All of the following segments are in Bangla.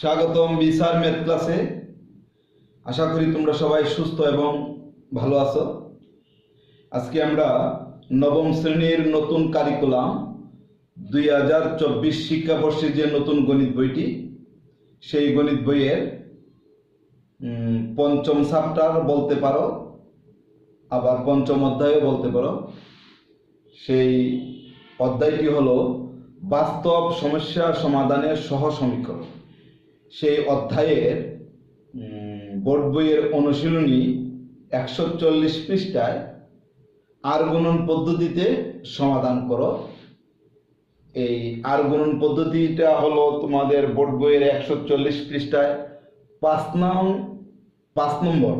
স্বাগতম বিসার ম্যাথ ক্লাসে আশা করি তোমরা সবাই সুস্থ এবং ভালো আছো। আজকে আমরা নবম শ্রেণির নতুন কারিকুলাম দুই হাজার চব্বিশ শিক্ষাবর্ষের যে নতুন গণিত বইটি, সেই গণিত বইয়ের পঞ্চম চ্যাপ্টার বলতে পারো, আবার পঞ্চম অধ্যায়ও বলতে পারো। সেই অধ্যায়টি হলো বাস্তব সমস্যা সমাধানের সহ সমীকরণ সেই অধ্যায়ের বোর্ড বইয়ের অনুশীলনী একশো চল্লিশ পৃষ্ঠায় আর গুণন পদ্ধতিতে সমাধান করো। এই আর গুণন পদ্ধতিটা হলো তোমাদের বোর্ড বইয়ের একশো চল্লিশ পৃষ্ঠায় পাঁচ নং, পাঁচ নম্বর।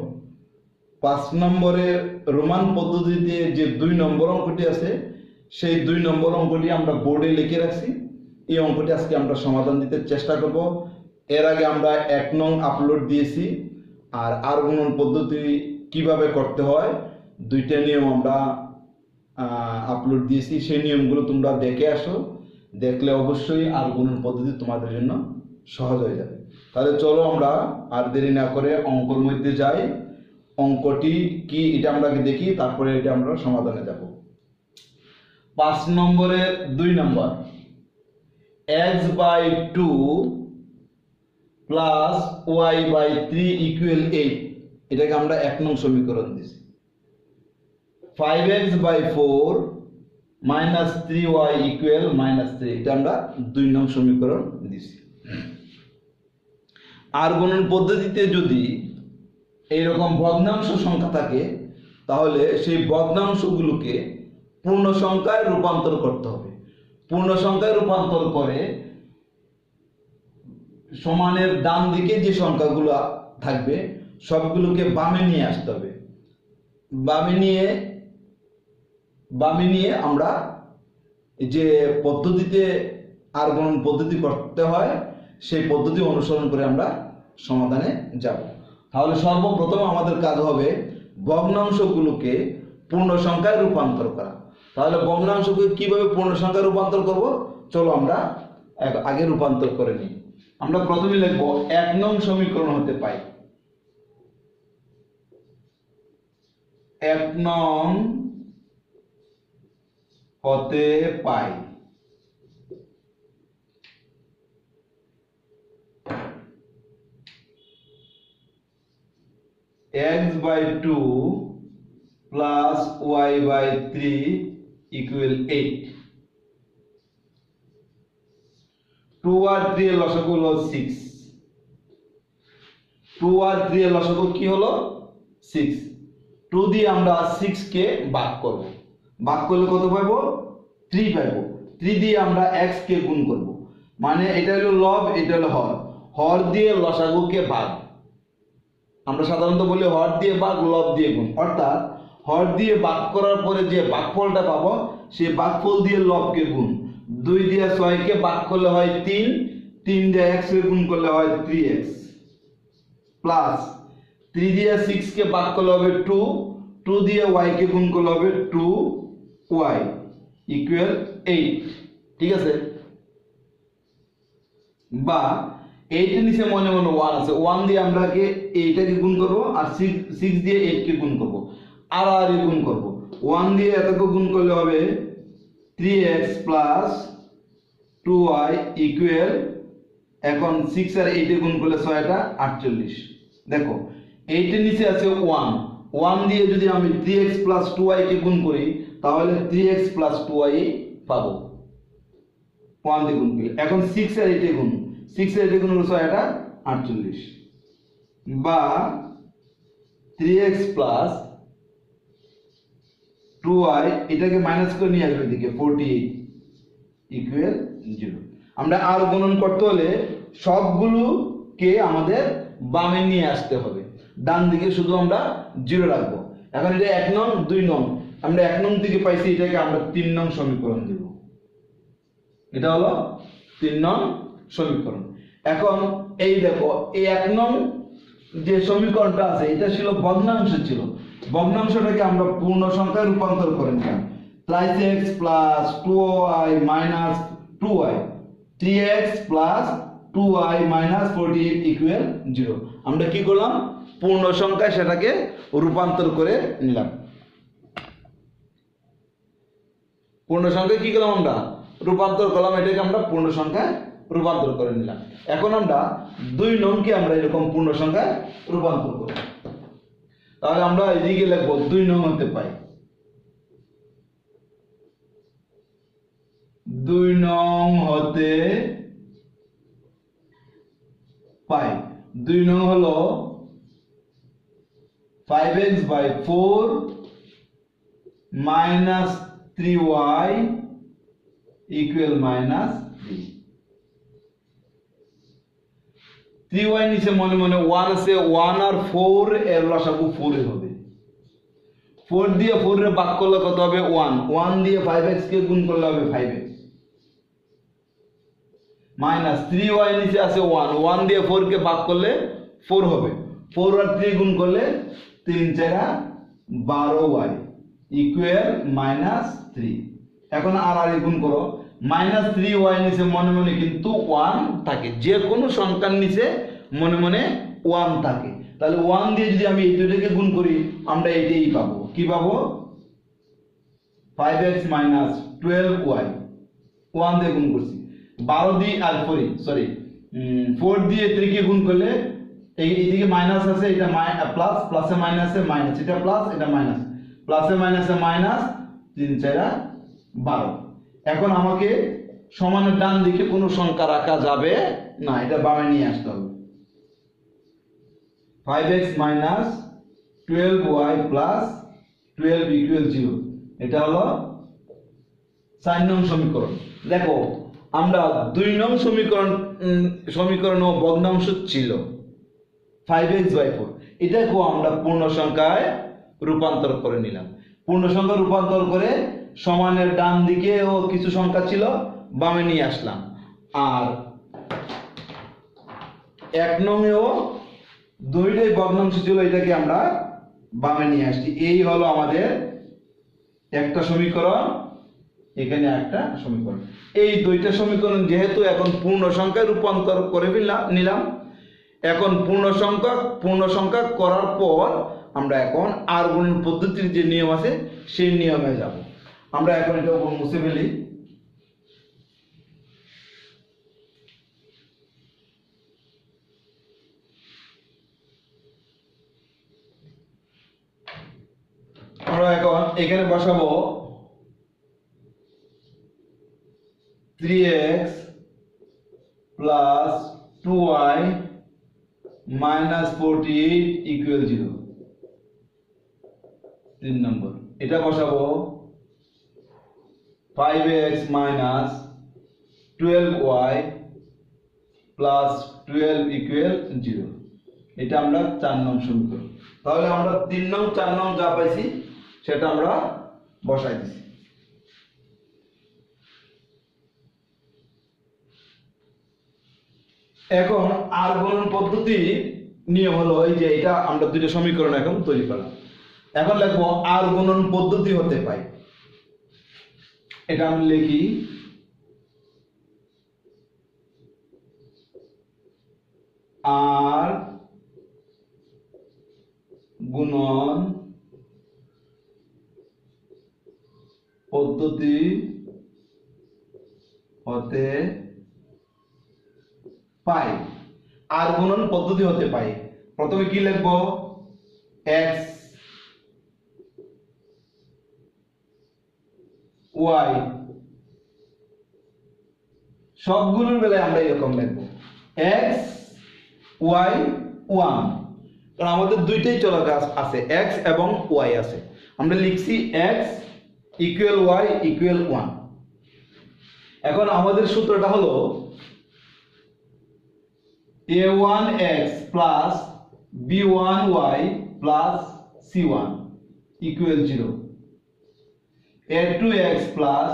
পাঁচ নম্বরের রোমান পদ্ধতিতে যে দুই নম্বর অঙ্কটি আছে, সেই দুই নম্বর অঙ্কটি আমরা বোর্ডে লিখে রাখছি। এই অঙ্কটি আজকে আমরা সমাধান দিতে চেষ্টা করব। এর আগে আমরা এক নং আপলোড দিয়েছি আর আর গুণন পদ্ধতি কীভাবে করতে হয়, দুইটা নিয়ম আমরা আপলোড দিয়েছি। সেই নিয়মগুলো তোমরা দেখে আসো। দেখলে অবশ্যই আর গুণন পদ্ধতি তোমাদের জন্য সহজ হয়ে যাবে। তাহলে চলো আমরা আর দেরি না করে অঙ্কর মধ্যে যাই। অঙ্কটি কি এটা আমরা দেখি, তারপরে এটা আমরা সমাধানে যাব। পাঁচ নম্বরের দুই number. X by two plus Y by three equal eight এটাকে আমরা এক নং সমীকরণ দিছি। Five X by four minus three Y equal minus three এটা আমরা দুই নং সমীকরণ দিছি। আর গণন পদ্ধতিতে যদি এইরকম ভগ্নাংশ সংখ্যা থাকে, তাহলে সেই ভগ্নাংশগুলোকে পূর্ণ সংখ্যায় রূপান্তর করতে হবে। পূর্ণ সংখ্যায় রূপান্তর করে সমানের ডান দিকে যে সংখ্যাগুলো থাকবে, সবগুলোকে বামে নিয়ে আসতে হবে। বামে নিয়ে বামে নিয়ে আমরা যে পদ্ধতিতে আর গণন পদ্ধতি করতে হয়, সেই পদ্ধতি অনুসরণ করে আমরা সমাধানে যাব। তাহলে সর্বপ্রথম আমাদের কাজ হবে ভগ্নাংশগুলোকে পূর্ণ সংখ্যায় রূপান্তর করা। তাহলে ভগ্নাংশকে কীভাবে পূর্ণ সংখ্যায় রূপান্তর করব? চলো আমরা আগে রূপান্তর করে নিই। আমরা প্রথমে লিখব এক নং সমীকরণ হতে পাই এক নং হতে পাই x by 2 plus y by 3 equal 8 2 আর 3 এর লসাগু হলো 6 2 আর 3 এর লসাগু কি হলো? 6 2 দিয়ে আমরা 6 কে ভাগ করব। ভাগ করলে কত পাবো 3 পাবো 3 দিয়ে আমরা x কে গুণ করব। মানে এটা হলো লব এটা হলো হর। হর দিয়ে লসাগুকে ভাগ। আমরা সাধারণত বলি হর দিয়ে ভাগ লব দিয়ে গুণ। অর্থাৎ হর দিয়ে ভাগ করার পরে যে ভাগফলটা পাবো, সেই ভাগফল দিয়ে লবকে গুণ। দুই দিয়ে ছয়কে ভাগ করলে হয় তিন তিন দিয়ে এক্স কে গুণ করলে হয় থ্রি এক্স প্লাস থ্রি দিয়ে সিক্স কে ভাগ করলে হবে টু টু দিয়ে ওয়াই কে গুণ করলে হবে টু ওয়াই ইকুয়াল এইট ঠিক আছে? বা এইটের নিচে মনে মনে ওয়ান আছে ওয়ান দিয়ে আমরা কে এইটাকে গুণ করব আর সিক্স দিয়ে এইট কে গুণ করব আর আর গুণ করব। ওয়ান দিয়ে এতকে গুণ করলে হবে three X plus two Y equal এখন সিক্স আর এইটে গুণ করলে ছয়টা আটচল্লিশ। দেখো এইটের নিচে আছে ওয়ান ওয়ান দিয়ে যদি আমি three X plus two Y কে গুণ করি, তাহলে three X plus two Y পাবো। ওয়ান দিয়ে গুণ করলে। এখন সিক্স আর এইটে গুণ। সিক্স আর এইটে গুণ হলো ছয় এটা আটচল্লিশ। বা three X plus two Y এটাকে মাইনাস করে নিয়ে আসবে এদিকে ফোরটি এইট ইকুয়াল জিরো আমরা আর গুণন করতে হলে সবগুলোকে আমাদের বামে নিয়ে আসতে হবে। ডান দিকে শুধু আমরা জিরো রাখব। এখন এটা এক নং, দুই নং। আমরা এক নং থেকে পাইছি, এটাকে আমরা তিন নং সমীকরণ দেব। এটা হলো তিন নং সমীকরণ। এখন এই দেখো, এই এক নং যে সমীকরণটা আছে, এটা ছিল ভগ্নাংশ ছিল। ভগ্নাংশটাকে আমরা পূর্ণ সংখ্যায় রূপান্তর করে নিলাম। Thrice X plus two Y minus two Y three X plus two Y minus forty eight equal zero আমরা কি করলাম? পূর্ণ সংখ্যায় সেটাকে রূপান্তর করে নিলাম। পূর্ণ সংখ্যায় কি করলাম আমরা? রূপান্তর করলাম, এটাকে আমরা পূর্ণ সংখ্যায় রূপান্তর করে নিলাম। এখন আমরা দুই নংকে আমরা এরকম পূর্ণ সংখ্যায় রূপান্তর করব। তাহলে আমরা এদিকে লিখব দুই নং হতে পাই দুই নং হতে পাই। দুই নং হলো five X by four minus three Y equal minus three three Y নিচে মনে মনে ওয়ান আছে ওয়ান আর ফোর এর লসাগু ফোরে হবে। ফোর দিয়ে ফোর এর ভাগ করলে কত হবে? ওয়ান ওয়ান দিয়ে ফাইভ এক্স কে গুণ করলে হবে five X minus three Y নিচে আছে ওয়ান ওয়ান দিয়ে ফোর কে ভাগ করলে ফোর হবে। ফোর আর থ্রি গুণ করলে তিন চারা বারো ওয়াই ইকুয়াল মাইনাস থ্রি এখন আর আর গুণ করো। মাইনাস থ্রি ওয়াই নিচে মনে মনে কিন্তু ওয়ান থাকে। যে কোনো সংখ্যার নিচে মনে মনে ওয়ান থাকে। তাহলে ওয়ান দিয়ে যদি আমি এই দুটোকে গুণ করি, আমরা এটাই পাবো। কি পাবো? Five X minus twelve Y one দিয়ে গুণ করছি। বারো দিয়ে, আর সরি সরি ফোর দিয়ে থ্রিকে গুণ করলে এই, এইদিকে মাইনাস আছে, এটা প্লাস প্লাসে মাইনাসে মাইনাস এটা প্লাস এটা মাইনাস প্লাসে মাইনাসে মাইনাস তিন, চারা বারো। এখন আমাকে সমানের ডান দিকে কোনো সংখ্যা রাখা যাবে না, এটা বামে নিয়ে আসতে হবে। Five X minus twelve Y plus twelve equal zero এটা হলো চার নং সমীকরণ। দেখো, আমরা দুই নং সমীকরণ সমীকরণ ও ভগ্নাংশ ছিল ফাইভ এক্স বাই ফোর এটাকেও আমরা পূর্ণ সংখ্যায় রূপান্তর করে নিলাম। পূর্ণ সংখ্যা রূপান্তর করে সমানের ডান দিকে ও কিছু সংখ্যা ছিল, বামে নিয়ে আসলাম। আর এক নংয়েও দুইটাই ভগ্নাংশ ছিল, এটাকে আমরা বামে নিয়ে আসছি। এই হলো আমাদের একটা সমীকরণ, এখানে একটা সমীকরণ। এই দুইটা সমীকরণ যেহেতু এখন পূর্ণ সংখ্যায় রূপান্তর করে নিলাম। এখন পূর্ণ সংখ্যা পূর্ণ সংখ্যা করার পর আমরা এখন আর গুণন পদ্ধতির যে নিয়ম আছে, সেই নিয়মে যাব। আমরা এখন এটা মুছে ফেলি। আমরা এখন এখানে বসাবো three X plus two Y minus forty eight equal zero তিন নম্বর। এটা বসাবো five X minus twelve Y plus twelve equal zero এটা আমরা চার নং সমীকরণ। তাহলে আমরা তিন নং, চার নং যা পাইছি, সেটা আমরা বসাই দিছি। এখন আর গুণন পদ্ধতি নিয়ম হলো এই যে এটা আমরা দুইটা সমীকরণ এখন তৈরি করলাম। এখন লিখব আর গুণন পদ্ধতি হতে পাই এটা আমি লিখি আর গুণন পদ্ধতি হতে পাই। আর গুণন পদ্ধতি হতে পাই। প্রথমে কি লিখব? X Y. সবগুলোর বেলায় আমরা এরকম লিখব। এক্স ওয়াই ওয়ান কারণ আমাদের দুইটাই চলক আছে এক্স এবং ওয়াই আছে। আমরা লিখছি X equal Y equal one এখন আমাদের সূত্রটা হলো A one X plus B one Y plus C one equal zero A two X plus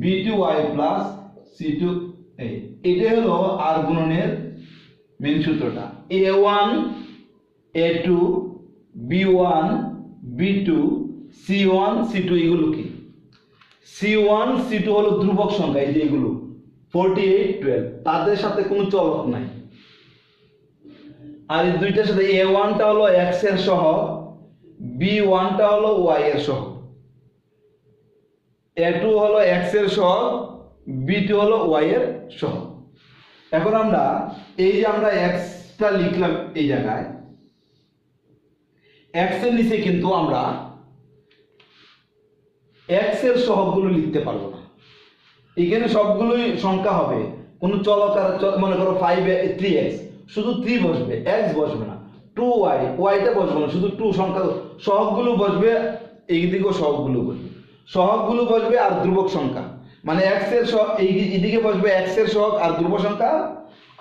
B two Y plus C two এই হলো আর গুণনের মেন সূত্রটা। A one A two B one B two C one C two এগুলো কি? সি ওয়ান সি টু হলো ধ্রুবক সংখ্যা, এই যে এগুলো। ফোরটি এইট টুয়েলভ তাদের সাথে কোনো চলক নাই। আর এই দুইটার সাথে এ ওয়ানটা হলো এক্সের সহ বি ওয়ানটা হলো ওয়াই এর সহ এ টু হলো এক্সের সহ বি টু হলো ওয়াই এর সহ এখন আমরা এই যে আমরা এক্সটা লিখলাম এই জায়গায় এক্সের নিচে কিন্তু আমরা এক্সের সহগগুলো লিখতে পারব না। এখানে সবগুলোই সংখ্যা হবে। কোনো চলকার, চ- মনে করো ফাইভ থ্রি এক্স শুধু থ্রি বসবে এক্স বসবে না। টু ওয়াই ওয়াইটা বসবে না, শুধু টু সংখ্যা, সহগগুলো বসবে এই দিকেও সহগগুলো বসবে। সহগগুলো বসবে আর ধ্রুবক সংখ্যা। মানে এক্সের সহ এই এদিকে বসবে এক্সের সহগ আর ধ্রুব সংখ্যা,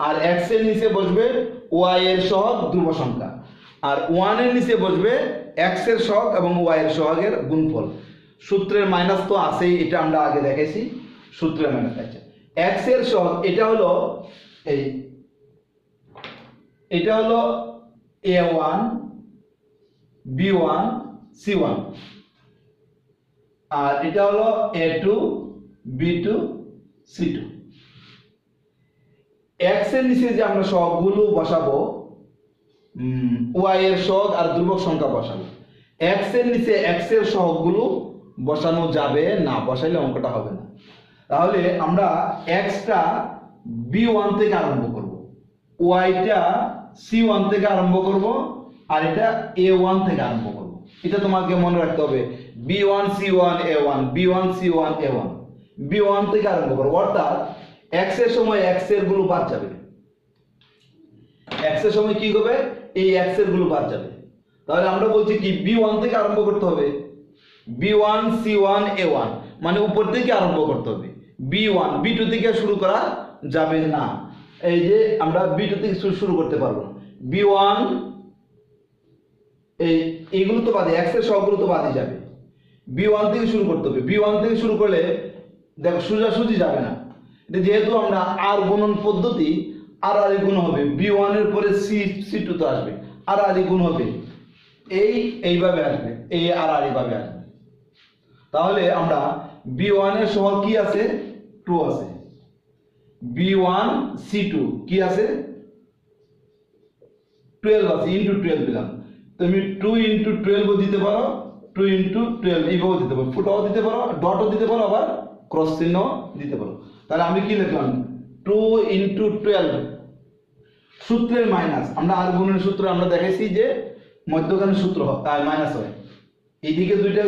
আর এক্সের নিচে বসবে ওয়াই এর সহগ, ধ্রুব সংখ্যা। আর ওয়ানের নিচে বসবে এক্সের সহগ এবং ওয়াই এর সহগের গুণফল। সূত্রের মাইনাস তো আছেই, এটা আমরা আগে দেখেছি। সূত্রের মাইনাস আচ্ছা এক্সের সহগ, এটা হলো এই, এটা হলো A one, B one, C one. আর এটা হলো A two B two C two এক্সের নিচে যে আমরা সবগুলো বসাবো ওয়াই এর সহগ আর ধ্রুবক সংখ্যা বসাবো। এক্সের নিচে এক্সের সহগগুলো বসানো যাবে না, বসাইলে অঙ্কটা হবে না। তাহলে আমরা এক্সটা বি ওয়ান থেকে আরম্ভ করব ওয়াইটা সি ওয়ান থেকে আরম্ভ করব, আর এটা এ ওয়ান থেকে আরম্ভ করব। এটা তোমাকে মনে রাখতে হবে। B one C one A one B one C one A one B one থেকে আরম্ভ করব অর্থাৎ এক্সের সময় এক্সেরগুলো বাদ যাবে। এক্সের সময় কি হবে? এই এক্সেরগুলো বাদ যাবে। তাহলে আমরা বলছি কি বি ওয়ান থেকে আরম্ভ করতে হবে। B one C one A one মানে উপর থেকে আরম্ভ করতে হবে। বি ওয়ান বি টু থেকে শুরু করা যাবে না। এই যে আমরা বি টু থেকে শুরু করতে পারব। বি ওয়ান এই, এইগুলো তো বাদে এক্সের সবগুলো তো বাদে যাবে। বি ওয়ান থেকে শুরু করতে হবে। বি ওয়ান থেকে শুরু করলে, দেখো, সোজাসুজি যাবে না। যেহেতু আমরা আর গুণন পদ্ধতি আর আর গুণ হবে। বি ওয়ানের পরে সি সি টু তো আসবে। আর আর গুণ হবে। এই, এইভাবে আসবে। এই আর আর এইভাবে আসবে। তাহলে আমরা বি ওয়ানের সহগ কি আছে? টু আছে। বি ওয়ান সি টু কি আছে? টুয়েলভ আছে ইন্টু টুয়েলভ দিলাম তুমি টু ইন্টু টুয়েলভও দিতে পারো টু ইন্টু টুয়েলভ এইভাবেও দিতে পারো। ফুটাও দিতে পারো ডটও দিতে পারো, আবার ক্রস চিহ্ন দিতে পারো। তাহলে আমি কি লিখলাম? টু ইন্টু টুয়েলভ সূত্রের মাইনাস আমরা আর গুণের সূত্র আমরা দেখাইছি যে মধ্যখানে সূত্র হয়, তাই মাইনাস হয়। এইদিকে দুইটা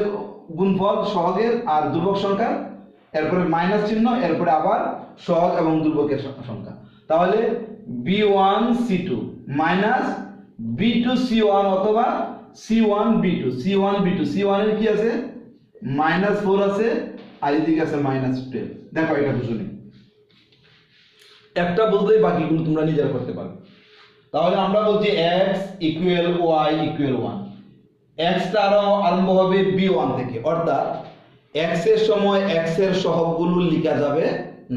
গুণফল সহগের আর দুর্ভক সংখ্যা, এরপরে মাইনাস চিহ্ন, এরপরে আবার সহগ এবং দুর্ভকের সং- সংখ্যা। তাহলে B one C two minus B two C one অথবা C one B two C one B two C ওয়ানের কি আছে? মাইনাস ফোর আছে, আর এদিকে আছে মাইনাস টুয়েলভ দেখো এটা বুঝুনি একটা বলতেই বাকিগুলো তোমরা নিজেরা করতে পারবে তাহলে আমরা বলছি X equal Y equal one extra আরও আরম্ভ হবে বি ওয়ান থেকে। অর্থাৎ এক্সের সময় এক্সের সহগগুলো লেখা যাবে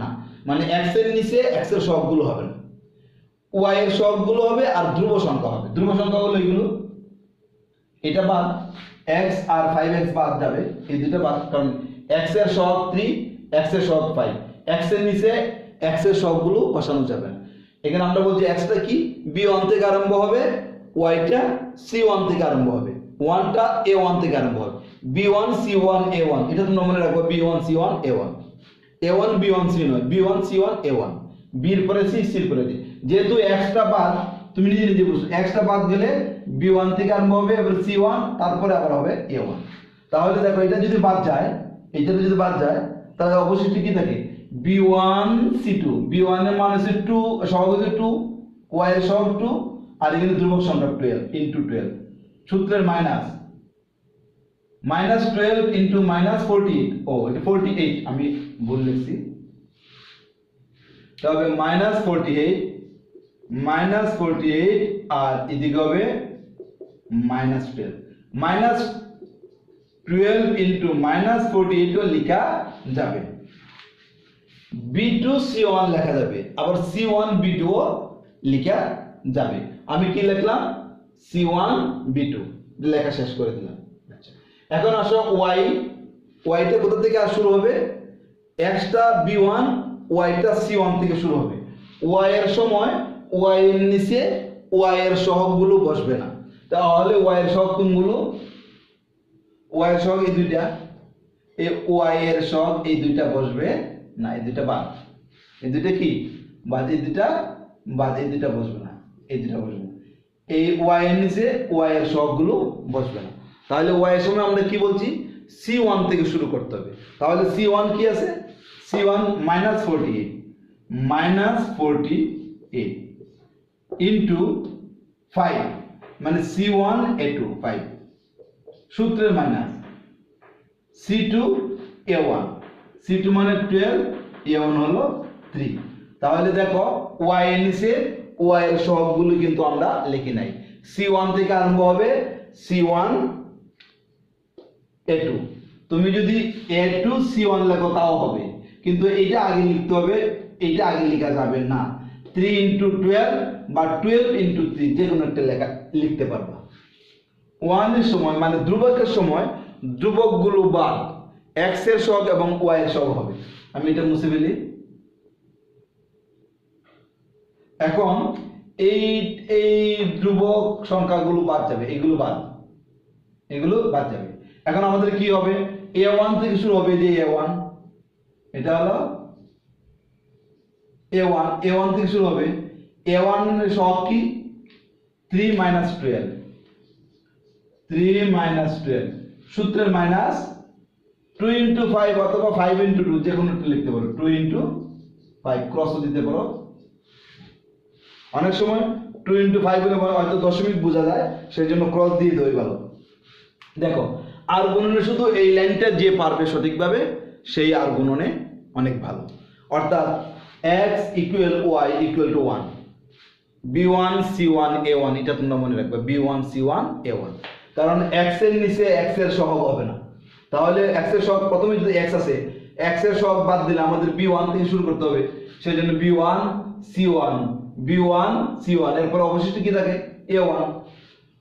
না। মানে এক্সের নিচে এক্সের সহগগুলো হবে না। ওয়াই এর সহগগুলো হবে আর ধ্রুব সংখ্যা হবে। ধ্রুব সংখ্যা হলো এগুলো। এটা বাদ এক্স আর ফাইভ এক্স বাদ যাবে, এই দুটো বাদ, কারণ এক্সের সহগ থ্রি এক্সের সহগ ফাইভ এক্সের নিচে এক্সের সহগগুলো বসানো যাবে না। এখানে আমরা বলছি এক্সটা কি? বি ওয়ান থেকে আরম্ভ হবে ওয়াইটা সি ওয়ান থেকে আরম্ভ হবে। ওয়ানটা এ ওয়ান থেকে আরম্ভ হবে। B one C one A one এটা তোমরা মনে রাখব B one C one A one A one B one C নয়। B one C one A one বির পরে সি সির পরে ডি যেহেতু এক্সটা বাদ, তুমি নিজে নিজে বুঝছ এক্সটা বাদ গেলে বি ওয়ান থেকে আরম্ভ হবে, এবার সি ওয়ান তারপরে আবার হবে এ ওয়ান তাহলে দেখো, এটা যদি বাদ যায় এইটা যদি বাদ যায়, তাহলে অবশিষ্ট কি থাকে? B one C two B ওয়ানের মান হচ্ছে টু হচ্ছে টু ওয়াই এর সহগ টু আর এখানে ধ্রুবক সংখ্যা টুয়েলভ ইন্টু টুয়েলভ সূত্রের minus minus twelve into minus forty eight ও, এটা ফোরটি এইট আমি ভুল লিখছি। তবে minus forty eight minus forty eight আর এদিকে হবে minus twelve minus twelve into minus forty এইটও লেখা যাবে। বি টু সি ওয়ান লেখা যাবে। আবার সি ওয়ান বি টু লেখা যাবে। আমি কি লিখলাম? সি ওয়ান বি টু লেখা শেষ করে দিলাম। আচ্ছা। এখন আসো ওয়াই ওয়াইটা কোথা থেকে আর শুরু হবে? এক্সটা বি ওয়ান ওয়াইটা সি ওয়ান থেকে শুরু হবে। ওয়াই এর সময় ওয়াই এর নিচে ওয়াই এর সহগগুলো বসবে না। তাহলে ওয়াই এর সহগ কোনগুলো? ওয়াই এর সহগ এই দুইটা। এই ওয়াই এর সহগ এই দুইটা বসবে না, এই দুইটা বাদ। এই দুইটা কি? বাদ এই দুইটা, বাদ এই দুইটা বসবে না, এই দুইটা বসবে না। এই ওয়াই এর নিচে ওয়াই এর সহগগুলো বসবে না। তাহলে ওয়াই এর সময় আমরা কি বলছি? সি ওয়ান থেকে শুরু করতে হবে। তাহলে সি ওয়ান কি আছে? C one minus forty eight minus forty eight into five মানে C one A two five সূত্রের minus. C two A one C two মানে টুয়েলভ এ ওয়ান হলো থ্রি তাহলে দেখো ওয়াই এর নিচে ওয়াই এর কিন্তু আমরা লিখি নাই। সি ওয়ান থেকে আরম্ভ হবে সি ওয়ান এ টু তুমি যদি এ টু সি ওয়ান লেখো, তাও হবে। কিন্তু এইটা আগে লিখতে হবে, এইটা আগে লেখা যাবে না। থ্রি ইন্টু টুয়েলভ বা টুয়েলভ ইন্টু থ্রি যে কোনো একটা লেখা লিখতে পারবা। ওয়ানের সময় মানে ধ্রুবকের সময়, ধ্রুবকগুলো বাদ। এক্সের সহগ এবং ওয়াই এর সহগ হবে। আমি এটা মুছে ফেলি। এখন এই এই ধ্রুবক সংখ্যাগুলো বাদ যাবে, এগুলো বাদ। এগুলো বাদ যাবে। এখন আমাদের কি হবে? এ ওয়ান থেকে শুরু হবে যে এ ওয়ান এটা হলো এ ওয়ান এ ওয়ান থেকে শুরু হবে। এ ওয়ান সহগ কি? Three minus twelve three minus twelve সূত্রের মাইনাস টু ইন্টু ফাইভ অথবা ফাইভ ইন্টু টু যে কোনো লিখতে পারো। টু ইন্টু ফাইভ ক্রস দিতে পারো। অনেক সময় টু ইন্টু ফাইভ হলে হয়তো দশমিক বোঝা যায় সেই জন্য ক্রস দিয়ে দেওয়াই ভালো। দেখো, আর গুণনে শুধু এই লাইনটা যে পারবে সঠিকভাবে, সেই আর গুণনে অনেক ভালো। অর্থাৎ X equal Y equal two one B one C one A one এটা তোমরা মনে রাখবে B one C one A one কারণ এক্সের নিচে এক্সের সহগ হবে না। তাহলে এক্সের সহগ, প্রথমে যদি এক্স আছে এক্সের সহগ বাদ দিলে আমাদের বি ওয়ান থেকে শুরু করতে হবে। সেই জন্য B one C one B one C one এরপর অবশিষ্ট কি থাকে? এ ওয়ান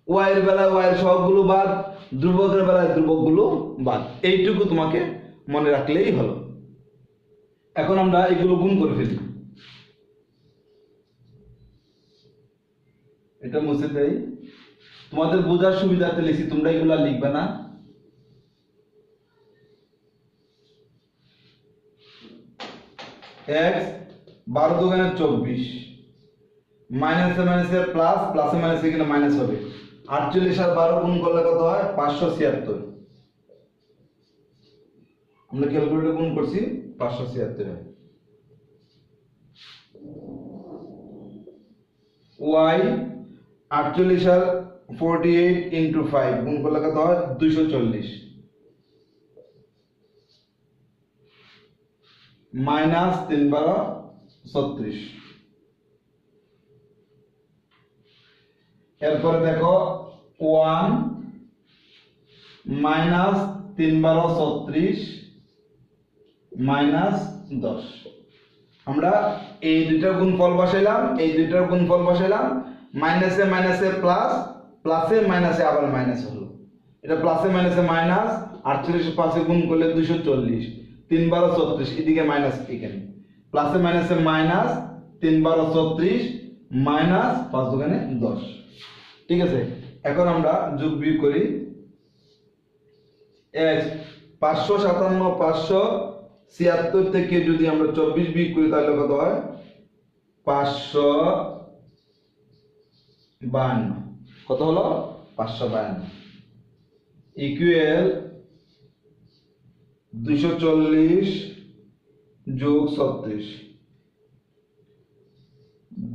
ওয়াই এর বেলায় ওয়াই এর সহগগুলো বাদ, ধ্রুবকের বেলায় ধ্রুবকগুলো বাদ। এইটুকু তোমাকে মনে রাখলেই হলো। এখন আমরা এগুলো গুণ করে ফেলি। এটা মুছে দেই। তোমাদের বোঝার সুবিধাতে লিখছি তোমরা এগুলা লিখবে না। এক্স বারো দোকানে চব্বিশ। মাইনাসে মাইনাসে প্লাস প্লাসে মাইনাসে এখানে মাইনাস হবে। আটচল্লিশ আর বারো গুণ করলে কত হয়? পাঁচশো ছিয়াত্তর। আমরা ক্যালকুলেটর গুণ করছি। পাঁচশো ছিয়াত্তর। ওয়াই আটচল্লিশ আর ফোরটি এইট ইন্টু ফাইভ গুণ করলে কত হয়? দুইশো চল্লিশ। মাইনাস তিন বারো, ছত্রিশ। এরপরে দেখো ওয়ান মাইনাস তিন বারো, ছত্রিশ। মাইনাস দশ। আমরা এই দুইটার গুণফল বসাইলাম, এই দুইটার গুণফল বসাইলাম, মাইনাসে মাইনাসে প্লাস প্লাসে মাইনাসে আবার মাইনাস হলো। এটা প্লাসে মাইনাসে মাইনাস আটচল্লিশ পাঁচে গুণ করলে দুইশো চল্লিশ তিন বারো ছত্রিশ, এদিকে মাইনাস এখানে। প্লাসে মাইনাসে মাইনাস তিন বারো ছত্রিশ মাইনাস পাঁচ দোকানে দশ। ঠিক আছে? এখন আমরা যোগ বিয়োগ করি। এক, পাঁচশো সাতান্ন, পাঁচশো ছিয়াত্তর থেকে যদি আমরা চব্বিশ বিয়োগ করি, তাহলে কত হয়? পাঁচশো বায়ান্ন কত হলো? পাঁচশো বায়ান্ন ইকুয়েল দুইশো চল্লিশ যোগ ছত্রিশ।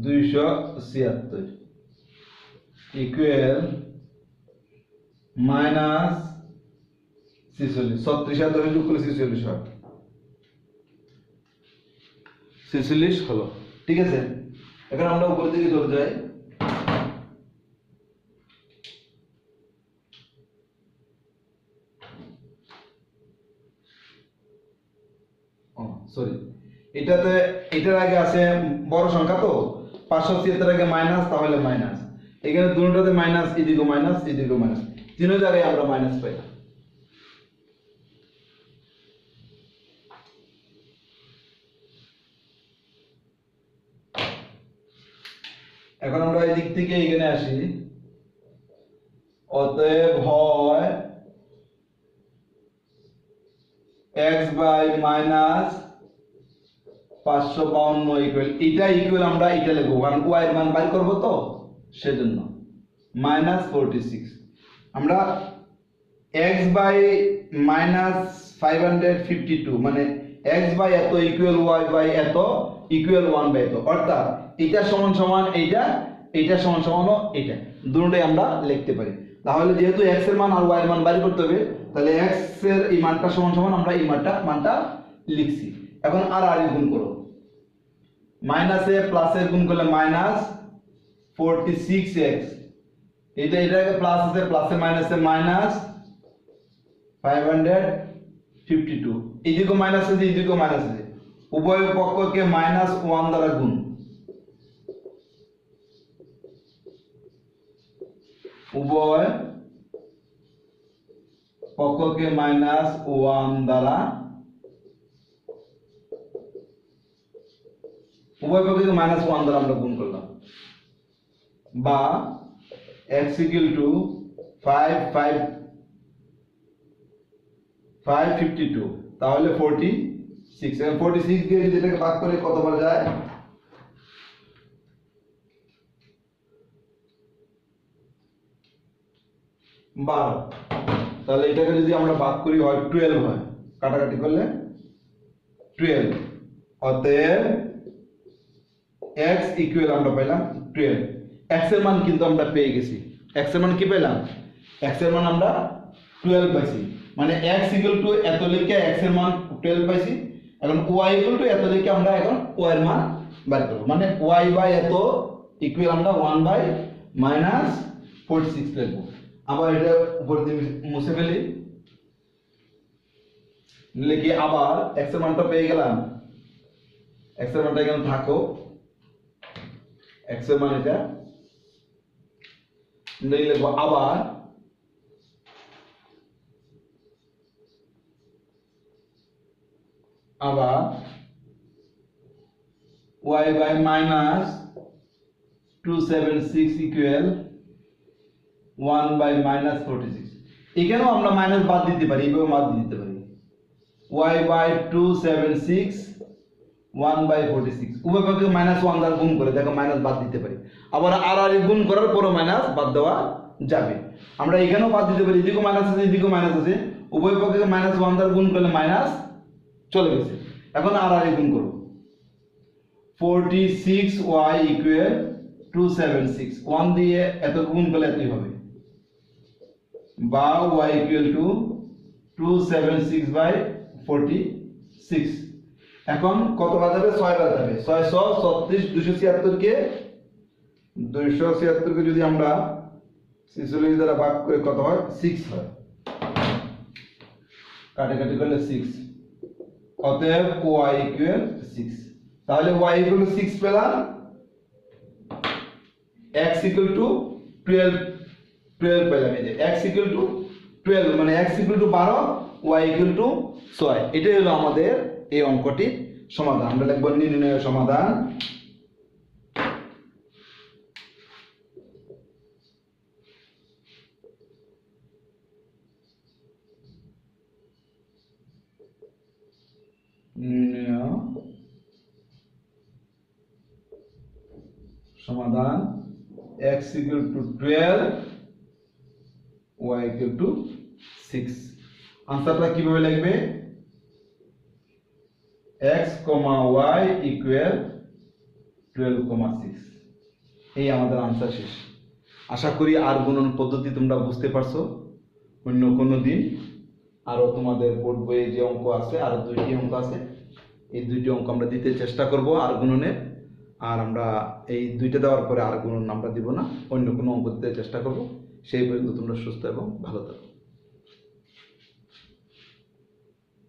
দুইশো ছিয়াত্তর। ইকুয়েল মাইনাস ছিচল্লিশ। ছত্রিশ দশে যোগ করলে ছিচল্লিশ হয়। ছিচল্লিশ হলো। ঠিক আছে? এখন আমরা উপর দিকে চলে যাই। সরি এটাতে, এটার আগে আছে বড় সংখ্যা তো? পাঁচশো ছিয়াত্তর আগে মাইনাস, তাহলে মাইনাস। এখানে দুটোতে মাইনাস এদিকে মাইনাস এদিকে মাইনাস। তিনও জায়গায় আমরা মাইনাস পাই। এখন আমরা এই দিক থেকে এখানে আসি। অতএব হয় এক্স বাই মাইনাস পাঁচশো বাউন্ন ইকুয়াল এটা ইকুয়াল আমরা এটা লিখব, কারণ ওয়াই মান বাই করব তো, সেজন্য। মাইনাস ফোরটি সিক্স আমরা X by minus five hundred fifty two মানে এক্স বাই এত ইকুয়াল ওয়াই বাই এত ইকুয়াল ওয়ান বাই এত। অর্থাৎ এটা সমান সমান এইটা এইটা সমান সমান এইটা দুটোটাই আমরা লিখতে পারি। তাহলে যেহেতু এক্সের মান আর ওয়াই এর মান বাইর করতে হবে, তাহলে এক্সের এই মানটা সমান সমান আমরা এই মানটা মানটা লিখছি। এখন আর আর গুণ করো। মাইনাসে প্লাসের গুণ করলে মাইনাস ফোরটি সিক্স এক্স এটা এটাকে প্লাস আছে প্লাসে মাইনাসে minus five hundred fifty two এইদিকে মাইনাস আছে এইদিকে মাইনাস আছে উভয় পক্ষকে মাইনাস ওয়ান দ্বারা গুণ। উভয় পক্ষকে মাইনাস ওয়ান দ্বারা উভয় পক্ষকে মাইনাস ওয়ান দ্বারা আমরা গুণ করলাম। বা x equal to five five five fifty two তাহলে ফোরটি সিক্স ফোরটি সিক্স দিয়ে যদি এটাকে ভাগ করে কতবার যায়? বারো। তাহলে এটাকে যদি আমরা ভাগ করি, হয় টুয়েলভ হয়। কাটাকাটি করলে টুয়েলভ অতএব এক্স ইকুয়াল আমরা পেলাম টুয়েলভ এক্সের মান কিন্তু আমরা পেয়ে গেছি। এক্সের মান কি পেলাম? এক্সের মান আমরা টুয়েলভ পাইছি। মানে এক্স ইকুয়াল টু এত লিখে এক্সের মান টুয়েলভ পাইছি। এখন ওয়াই ইকুয়াল টু এত লিখে আমরা এখন ওয়াই এর মান বের করব। মানে ওয়াই বাই এত ইকুয়াল আমরা one by minus forty six লিখব। আবার এটা উপর মুছে ফেলি। লিখি আবার এক্সের মানটা পেয়ে গেলাম। এক্সের মানটা এখানে থাকো। এক্সের মান এটা। লিখে লিখব আবার। আবার। Minus two seven six equal one by minus forty six এখানেও আমরা মাইনাস বাদ দিতে পারি এইভাবে বাদ দিতে পারি। y by two seven six one by forty six উভয় মাইনাস ওয়ান দ্বারা গুণ করে, দেখো মাইনাস বাদ দিতে পারি। আবার আর আর গুণ করার পরও মাইনাস বাদ দেওয়া যাবে। আমরা এখানেও বাদ দিতে পারি, এদিকেও মাইনাস আছে, এদিকেও মাইনাস আছে। উভয় পক্ষে মাইনাস ওয়ান দ্বারা গুণ করলে মাইনাস চলে গেছে। এখন আর আর গুণ করব। Forty six y equal to seven six one দিয়ে এত গুণ করলে এতই হবে। বা y equal to two seven six by forty six. এখন কত বাদ যাবে ছয় বাদ যাবে ছয়শো ছত্রিশ দুশো ছিয়াত্তরকে দুইশো ছিয়াত্তরকে যদি আমরা ছিচল্লিশ দ্বারা ভাগ করে কত হয়? সিক্স হয়। কাটাকাটি করলে সিক্স। অতএব y ইকুয়াল সিক্স। তাহলে y ইকুয়াল সিক্স পেলাম। x ইকুয়াল টু 12 12 পেলাম এই যে, x ইকুয়াল টু 12 মানে x equal to 12 y equal to 6 এটাই হলো আমাদের এই অঙ্কটির সমাধান। আমরা লিখব নির্ণয় সমাধান। সমাধান। x equal to 12 y equal to 6 আনসারটা কীভাবে লিখবে x, y equal 12, 6 এই আমাদের আনসার শেষ। আশা করি আর গুণন পদ্ধতি তোমরা বুঝতে পারছ। অন্য কোনো দিন আরও তোমাদের বোর্ড বইয়ে যে অঙ্ক আছে আরও দুইটি অঙ্ক আছে এই দুইটি অঙ্ক আমরা দিতে চেষ্টা করব আর গুণনের। আর আমরা এই দুইটা দেওয়ার পরে আর গুণন আমরা দিব না। অন্য কোনো অঙ্ক দিতে চেষ্টা করব। সেই পর্যন্ত তোমরা সুস্থ এবং ভালো থাকো।